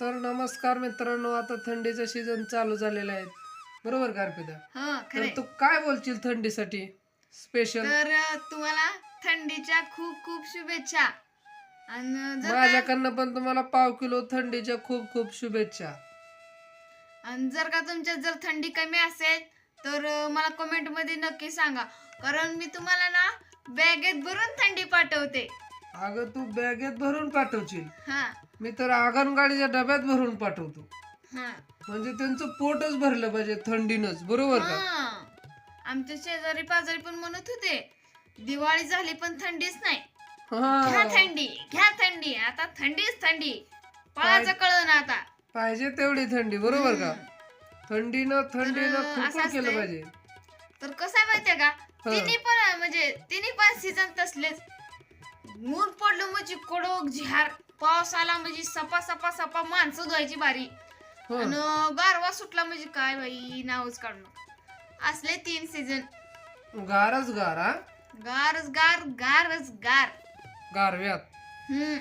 तर नमस्कार मित्रांनो आता थंडीचा सीझन चालू झालेला आहे. बरोबर का अर्पिता? हा तर खरे तू काय बोलशील थंडीसाठी? स्पेशल तर अं, तुम्हाला थंडीच्या खूप खूप शुभेच्छा. आणि जर का- माझ्याकडनं पण तुम्हाला पाव किलो थंडीच्या खूप खूप शुभेच्छा. आणि जर का तुमच्यात जर थंडी कमी असेल तर अं, मला कमेंटमध्ये नक्की सांगा. कारण मी तुम्हाला ना बॅगेत भरून थंडी पाठवते. अगं तू बॅगेत भरून पाठवशील. हा. मी तर अंगणगाडीच्या डब्यात भरून पाठवतो. हा. म्हणजे त्यांचं पोटच भरलं पाहिजे थंडीनच. बरोबर का? हा. आमच्या शेजारी पाजारी पण म्हणत होते दिवाळी झाली पण थंडीच नाही. घ्या हा थंडी घ्या थंडी. आता थंडीच थंडी. पळाचं कळलं ना आता. पाहिजे तेवढी थंडी बरोबर का? थंडीनं थंडीनं तर असं खूप केलं असतंय. पाहिजे. तर कसं आहे माहितीये का? तिन्ही पण म्हणजे तिन्ही पण सीझन तसलेच. ऊन पडलं म्हणजे कडक झार. पाऊस आला म्हणजे सपा सपा सपा माणसं धुवायची बारी हं. आणि गारवा सुटला म्हणजे काय बाई नावच काढू नका. असले तीन सीझन गारच गार हा? गारच गार गारच गार. गारव्यात. हम्म.